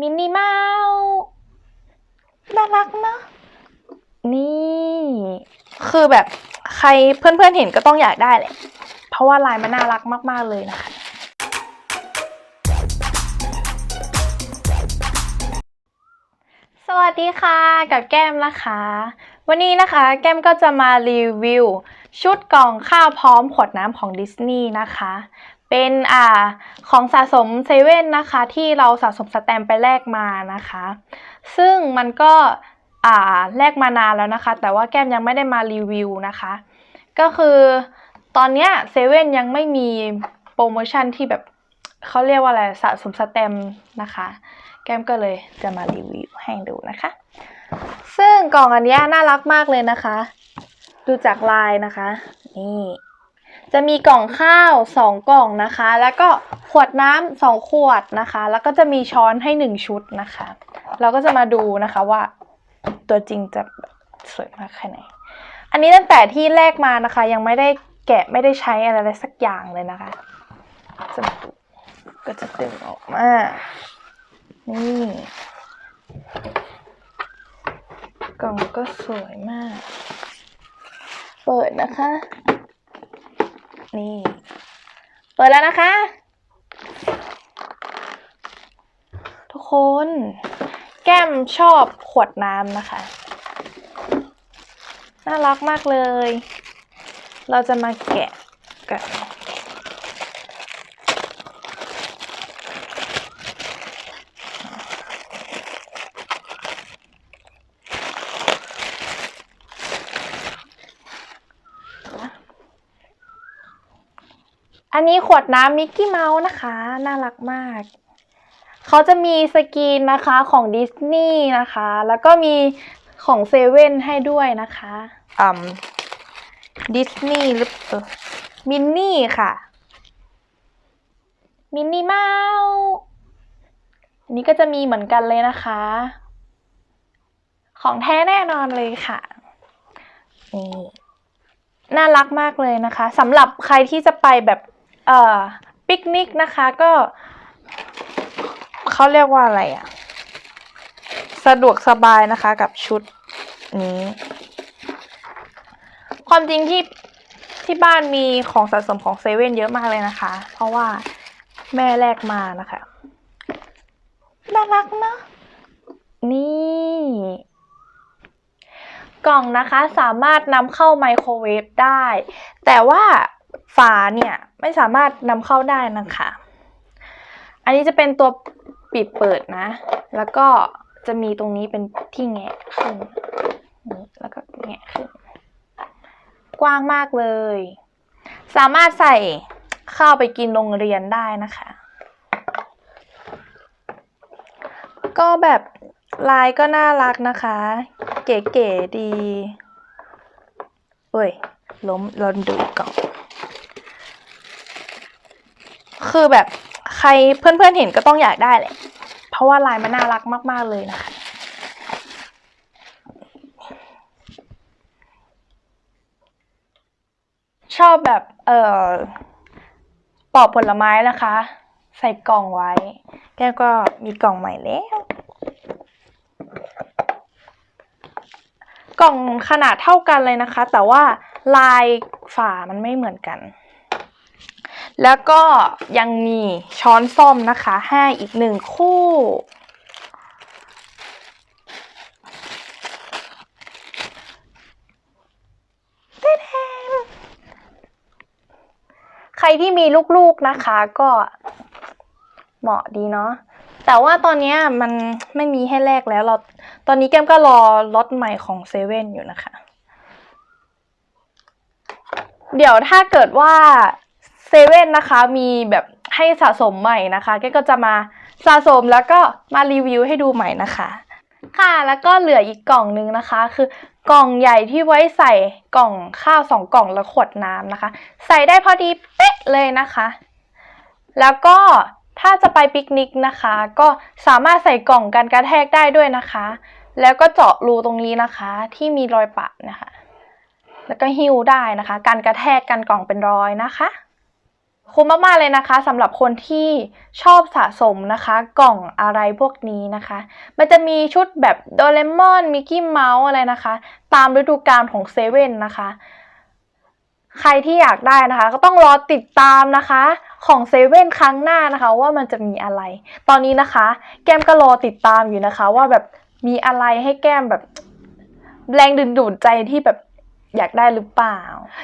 มินนี่เมาส์น่ารักเนอะนี่ คือแบบใครเพื่อนๆเห็นก็ต้องอยากได้แหละ เพราะว่าลายมันน่ารักมาก ๆ เลยนะคะ สวัสดีค่ะกับแก้มนะคะ วันนี้นะคะแก้มก็จะมารีวิว ชุดกล่องข้าวพร้อมขวดน้ำของดิสนีย์นะคะ เป็นอ่าของสะสมเซเว่นนะคะที่เราสะสมสแตมป์ไปแลกมานะคะ ซึ่งมันก็อ่าแลกมานานแล้วนะคะ แต่ว่าแก้มยังไม่ได้มารีวิวนะคะ ก็คือตอนเนี้ยเซเว่นยังไม่มีโปรโมชั่นที่แบบเขาเรียกว่าอะไรสะสมสแตมป์นะคะ แก้มก็เลยจะมารีวิวให้ดูนะคะ ซึ่งกล่องอันนี้น่ารักมากเลยนะคะ ดูจากลายนะคะ นี่ จะมีกล่องข้าวสองกล่องนะคะ แล้วก็ขวดน้ำสองขวดนะคะ แล้วก็จะมีช้อนให้หนึ่งชุดนะคะ เราก็จะมาดูนะคะว่า ตัวจริงจะสวยมากแค่ไหน อันนี้ตั้งแต่ที่แรกมานะคะ ยังไม่ได้แกะไม่ได้ใช้อะไรสักอย่างเลยนะคะจะมาดูก็จะดึงออกมา นี่กล่องก็สวยมาก เปิดนะคะ นี่ เปิดแล้วนะคะ ทุกคน แก้มชอบขวดน้ำนะคะ น่ารักมากเลย เราจะมาแกะกัน อันนี้ขวดน้ำมิกกี้เมาส์นะคะ น่ารักมาก เขาจะมีสกรีนนะคะของดิสนีย์นะคะ แล้วก็มีของเซเว่นให้ด้วยนะคะอืมดิสนีย์หรือเออมินนี่ค่ะ มินนี่เมาส์อันนี้ก็จะมีเหมือนกันเลยนะคะ ของแท้แน่นอนเลยค่ะนี่น่ารักมากเลยนะคะสำหรับใครที่จะไปแบบ เอ่อปิกนิกนะคะก็เขาเรียกว่าอะไรอะสะดวกสบายนะคะกับชุดนี้ ความจริงที่ที่บ้านมีของสะสมของเซเว่นเยอะมากเลยนะคะ เพราะว่าแม่แลกมานะคะน่ารักเนอะนี่กล่องนะคะสามารถนำเข้าไมโครเวฟได้ แต่ว่า ฝาเนี่ยไม่สามารถนำเข้าได้นะคะ อันนี้จะเป็นตัวปิดเปิดนะ แล้วก็จะมีตรงนี้เป็นที่แงะขึ้นนี่แล้วก็แงะขึ้น กว้างมากเลย สามารถใส่ข้าวไปกินโรงเรียนได้นะคะ ก็แบบลายก็น่ารักนะคะ เก๋ๆดี เอ้ย ล้มลองดูก่อน คือแบบใครเพื่อนๆเห็นก็ต้องอยากได้แหละ เพราะว่าลายมันน่ารักมาก ๆ เลยนะคะ ชอบแบบ เอ่อปอกผลไม้นะคะ ใส่กล่องไว้ แก้วก็มีกล่องใหม่แล้ว กล่องขนาดเท่ากันเลยนะคะ แต่ว่าลายฝามันไม่เหมือนกัน แล้วก็ยังมีช้อนส้อมนะคะให้อีกหนึ่งคู่เต้ใครที่มีลูกๆนะคะก็เหมาะดีเนาะแต่ว่าตอนนี้มันไม่มีให้แลกแล้วเราตอนนี้แก้มก็รอล็อตใหม่ของเซเว่นอยู่นะคะ เดี๋ยวถ้าเกิดว่า ซเว่นนะคะมีแบบให้สะสมใหม่นะคะแกก็จะมาสะสมแล้วก็มารีวิวให้ดูใหม่นะคะ ค่ะแล้วก็เหลืออีกกล่องนึงนะคะ คือกล่องใหญ่ที่ไว้ใส่กล่องข้าวสองกล่องและขวดน้ำนะคะ ใส่ได้พอดีเป๊ะเลยนะคะ แล้วก็ถ้าจะไปปิกนิกนะคะ ก็สามารถใส่กล่องกันกระแทกได้ด้วยนะคะ แล้วก็เจาะรูตรงนี้นะคะ ที่มีรอยปะนะคะ แล้วก็หิ้วได้นะคะ การกระแทกกันกล่องเป็นรอยนะคะ คุ้มมากๆเลยนะคะสำหรับคนที่ชอบสะสมนะคะ กล่องอะไรพวกนี้นะคะ มันจะมีชุดแบบโดเรมอนมิกกี้เมาส์อะไรนะคะ ตามฤดูกาลของเซเว่นนะคะ ใครที่อยากได้นะคะ ก็ต้องรอติดตามนะคะของเซเว่นครั้งหน้านะคะ ว่ามันจะมีอะไร ตอนนี้นะคะ แก้มก็รอติดตามอยู่นะคะ ว่าแบบมีอะไรให้แก้มแบบแรงดึงดูดใจที่แบบ อยากได้หรือเปล่า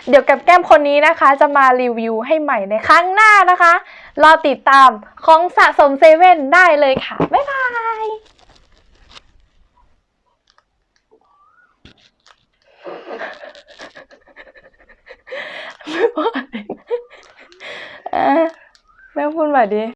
เดี๋ยวกับแก้มคนนี้นะคะ จะมารีวิวให้ใหม่ในครั้งหน้านะคะ รอติดตามของสะสมเซเว่นได้เลยค่ะ บ๊ายบายไม่ว่าอะไรนะอะแม่พูดมาดิ